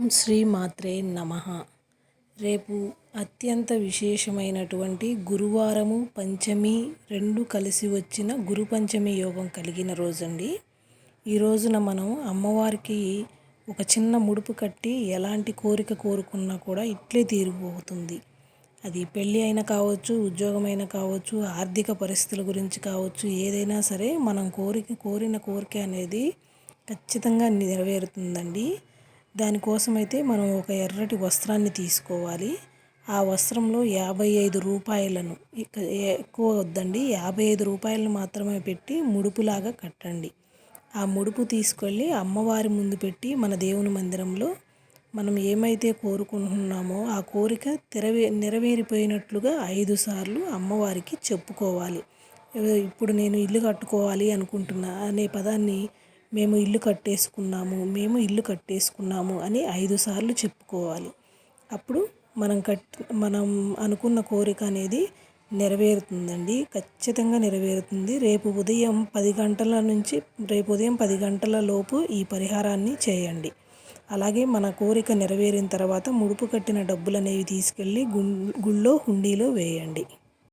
ఓం శ్రీ మాత్రే నమ. రేపు అత్యంత విశేషమైనటువంటి గురువారము పంచమి రెండు కలిసి వచ్చిన గురు పంచమి యోగం కలిగిన రోజండి. ఈ రోజున మనం అమ్మవారికి ఒక చిన్న ముడుపు కట్టి ఎలాంటి కోరిక కోరుకున్నా కూడా ఇట్లే తీరిపోతుంది. అది పెళ్ళి అయినా కావచ్చు ఉద్యోగమైనా కావచ్చు ఆర్థిక పరిస్థితుల గురించి కావచ్చు ఏదైనా సరే మనం కోరిక కోరిన కోరిక అనేది ఖచ్చితంగా నెరవేరుతుందండి. దానికోసమైతే మనం ఒక ఎర్రటి వస్త్రాన్ని తీసుకోవాలి. ఆ వస్త్రంలో యాభై ఐదు రూపాయలను ఎక్కువ వద్దండి యాభై ఐదు రూపాయలను మాత్రమే పెట్టి ముడుపులాగా కట్టండి. ఆ ముడుపు తీసుకెళ్ళి అమ్మవారి ముందు పెట్టి మన దేవుని మందిరంలో మనం ఏమైతే కోరుకుంటున్నామో ఆ కోరిక తెరవే నెరవేరిపోయినట్లుగా ఐదు సార్లు అమ్మవారికి చెప్పుకోవాలి. ఇప్పుడు నేను ఇల్లు కట్టుకోవాలి అనుకుంటున్నా అనే పదాన్ని మేము ఇల్లు కట్టేసుకున్నాము మేము ఇల్లు కట్టేసుకున్నాము అని ఐదు సార్లు చెప్పుకోవాలి. అప్పుడు మనం కట్ మనం అనుకున్న కోరిక అనేది నెరవేరుతుందండి. ఖచ్చితంగా నెరవేరుతుంది. రేపు ఉదయం పది గంటల నుంచి రేపు ఉదయం పది గంటల లోపు ఈ పరిహారాన్ని చేయండి. అలాగే మన కోరిక నెరవేరిన తర్వాత ముడుపు కట్టిన డబ్బులు అనేవి తీసుకెళ్ళి గుళ్ళో హుండీలో వేయండి.